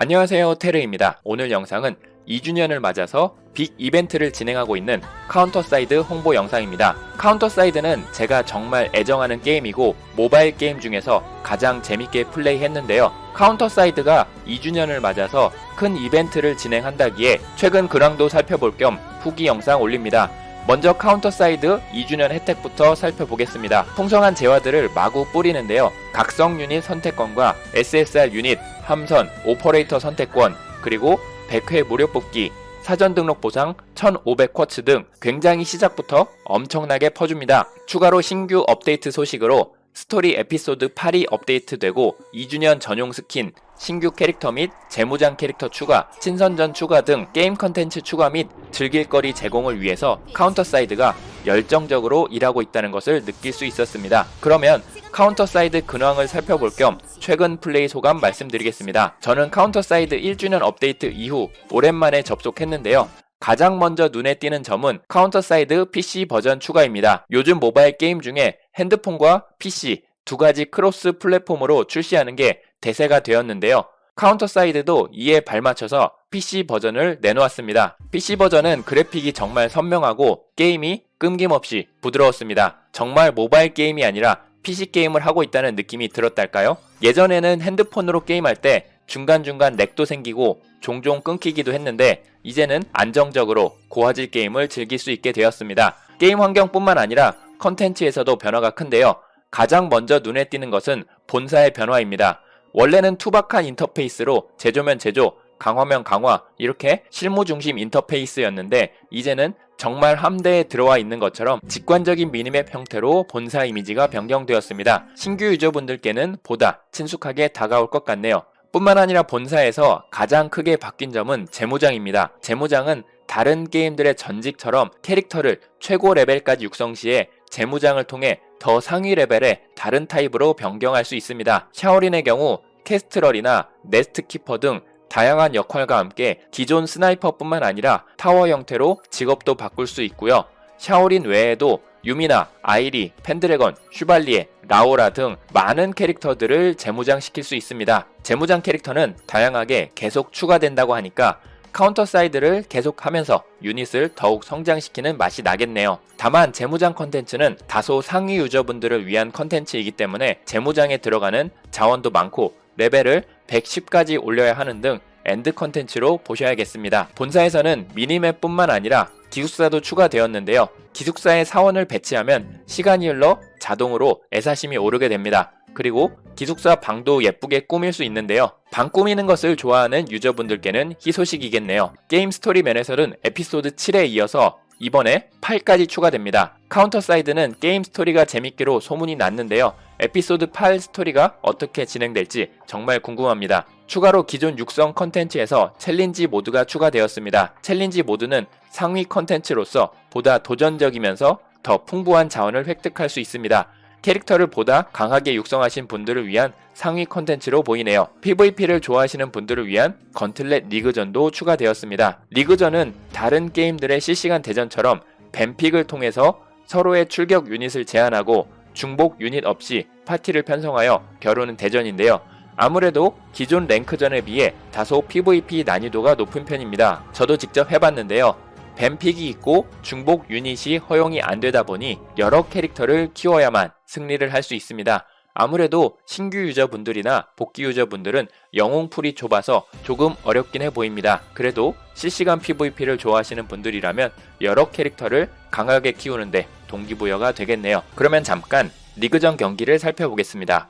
안녕하세요 테르입니다. 오늘 영상은 2주년을 맞아서 빅 이벤트를 진행하고 있는 카운터사이드 홍보 영상입니다. 카운터사이드는 제가 정말 애정하는 게임이고 모바일 게임 중에서 가장 재밌게 플레이했는데요. 카운터사이드가 2주년을 맞아서 큰 이벤트를 진행한다기에 최근 근황도 살펴볼 겸 후기 영상 올립니다. 먼저 카운터사이드 2주년 혜택부터 살펴보겠습니다. 풍성한 재화들을 마구 뿌리는데요. 각성 유닛 선택권과 SSR 유닛, 함선, 오퍼레이터 선택권, 그리고 100회 무료 뽑기, 사전 등록 보상 1500쿼츠 등 굉장히 시작부터 엄청나게 퍼줍니다. 추가로 신규 업데이트 소식으로 스토리 에피소드 8이 업데이트되고 2주년 전용 스킨, 신규 캐릭터 및 재무장 캐릭터 추가, 친선전 추가 등 게임 컨텐츠 추가 및 즐길거리 제공을 위해서 카운터사이드가 열정적으로 일하고 있다는 것을 느낄 수 있었습니다. 그러면 카운터사이드 근황을 살펴볼 겸 최근 플레이 소감 말씀드리겠습니다. 저는 카운터사이드 1주년 업데이트 이후 오랜만에 접속했는데요. 가장 먼저 눈에 띄는 점은 카운터사이드 PC 버전 추가입니다. 요즘 모바일 게임 중에 핸드폰과 PC 두 가지 크로스 플랫폼으로 출시하는 게 대세가 되었는데요. 카운터 사이드도 이에 발맞춰서 PC 버전을 내놓았습니다. PC 버전은 그래픽이 정말 선명하고 게임이 끊김없이 부드러웠습니다. 정말 모바일 게임이 아니라 PC 게임을 하고 있다는 느낌이 들었달까요? 예전에는 핸드폰으로 게임할 때 중간중간 렉도 생기고 종종 끊기기도 했는데 이제는 안정적으로 고화질 게임을 즐길 수 있게 되었습니다. 게임 환경뿐만 아니라 컨텐츠에서도 변화가 큰데요. 가장 먼저 눈에 띄는 것은 본사의 변화입니다. 원래는 투박한 인터페이스로 제조면 제조, 강화면 강화 이렇게 실무 중심 인터페이스였는데 이제는 정말 함대에 들어와 있는 것처럼 직관적인 미니맵 형태로 본사 이미지가 변경되었습니다. 신규 유저분들께는 보다 친숙하게 다가올 것 같네요. 뿐만 아니라 본사에서 가장 크게 바뀐 점은 재무장입니다. 재무장은 다른 게임들의 전직처럼 캐릭터를 최고 레벨까지 육성 시에 재무장을 통해 더 상위 레벨의 다른 타입으로 변경할 수 있습니다. 샤오린의 경우 캐스트럴이나 네스트 키퍼 등 다양한 역할과 함께 기존 스나이퍼뿐만 아니라 타워 형태로 직업도 바꿀 수 있고요. 샤오린 외에도 유미나, 아이리, 펜드래건, 슈발리에, 라오라 등 많은 캐릭터들을 재무장시킬 수 있습니다. 재무장 캐릭터는 다양하게 계속 추가된다고 하니까 카운터 사이드를 계속하면서 유닛을 더욱 성장시키는 맛이 나겠네요. 다만 재무장 컨텐츠는 다소 상위 유저분들을 위한 컨텐츠이기 때문에 재무장에 들어가는 자원도 많고 레벨을 110까지 올려야 하는 등 엔드 컨텐츠로 보셔야겠습니다. 본사에서는 미니맵뿐만 아니라 기숙사도 추가되었는데요. 기숙사에 사원을 배치하면 시간이 흘러 자동으로 애사심이 오르게 됩니다. 그리고 기숙사 방도 예쁘게 꾸밀 수 있는데요. 방 꾸미는 것을 좋아하는 유저분들께는 희소식이겠네요. 게임 스토리 면에서는 에피소드 7에 이어서 이번에 8까지 추가됩니다. 카운터 사이드는 게임 스토리가 재밌기로 소문이 났는데요. 에피소드 8 스토리가 어떻게 진행될지 정말 궁금합니다. 추가로 기존 육성 컨텐츠에서 챌린지 모드가 추가되었습니다. 챌린지 모드는 상위 컨텐츠로서 보다 도전적이면서 더 풍부한 자원을 획득할 수 있습니다. 캐릭터를 보다 강하게 육성하신 분들을 위한 상위 컨텐츠로 보이네요. PVP를 좋아하시는 분들을 위한 건틀렛 리그전도 추가되었습니다. 리그전은 다른 게임들의 실시간 대전처럼 뱀픽을 통해서 서로의 출격 유닛을 제한하고 중복 유닛 없이 파티를 편성하여 겨루는 대전인데요. 아무래도 기존 랭크전에 비해 다소 PVP 난이도가 높은 편입니다. 저도 직접 해봤는데요. 뱀픽이 있고 중복 유닛이 허용이 안 되다 보니 여러 캐릭터를 키워야만 승리를 할 수 있습니다. 아무래도 신규 유저분들이나 복귀 유저분들은 영웅풀이 좁아서 조금 어렵긴 해 보입니다. 그래도 실시간 PVP를 좋아하시는 분들이라면 여러 캐릭터를 강하게 키우는데 동기부여가 되겠네요. 그러면 잠깐 리그전 경기를 살펴보겠습니다.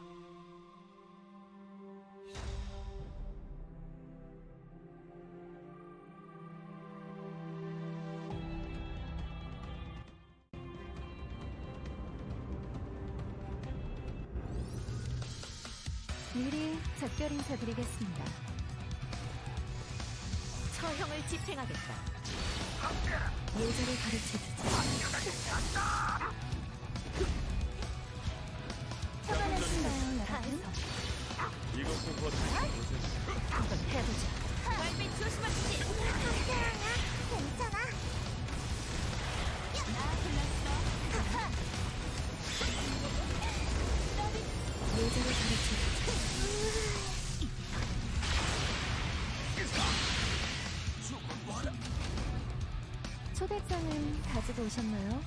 작별 인사드리겠습니다. 처형을 집행하겠다. 예절을 가르쳐주지. 처단하신가요, 여러분? 한번 해보자. 발밑 조심하시지. 초대장은 가지고 오셨나요?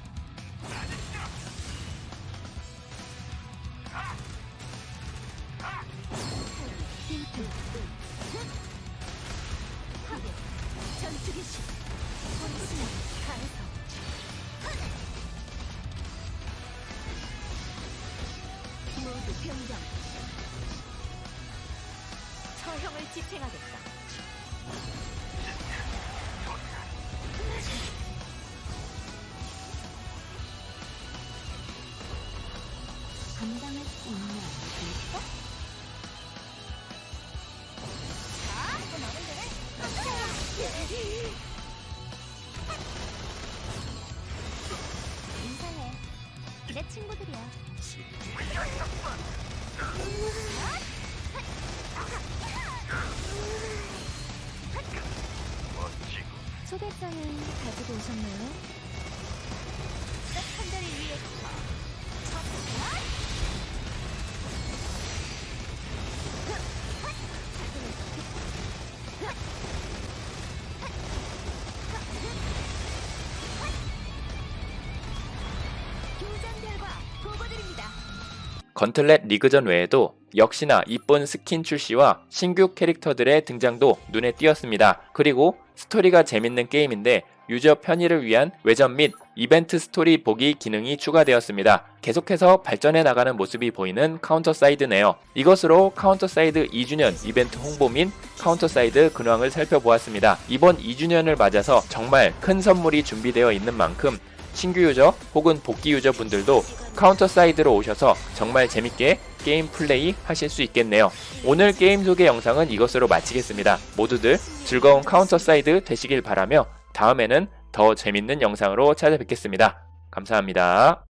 전투 개시. 혼신을 가해서 모두 변경. 처형을 집행하겠다. 친구들이야. 건틀렛 리그전 외에도 역시나 이쁜 스킨 출시와 신규 캐릭터들의 등장도 눈에 띄었습니다. 그리고 스토리가 재밌는 게임인데 유저 편의를 위한 외전 및 이벤트 스토리 보기 기능이 추가되었습니다. 계속해서 발전해 나가는 모습이 보이는 카운터 사이드네요. 이것으로 카운터 사이드 2주년 이벤트 홍보 및 카운터 사이드 근황을 살펴보았습니다. 이번 2주년을 맞아서 정말 큰 선물이 준비되어 있는 만큼 신규 유저 혹은 복귀 유저 분들도 카운터 사이드로 오셔서 정말 재밌게 게임 플레이 하실 수 있겠네요. 오늘 게임 소개 영상은 이것으로 마치겠습니다. 모두들 즐거운 카운터 사이드 되시길 바라며 다음에는 더 재밌는 영상으로 찾아뵙겠습니다. 감사합니다.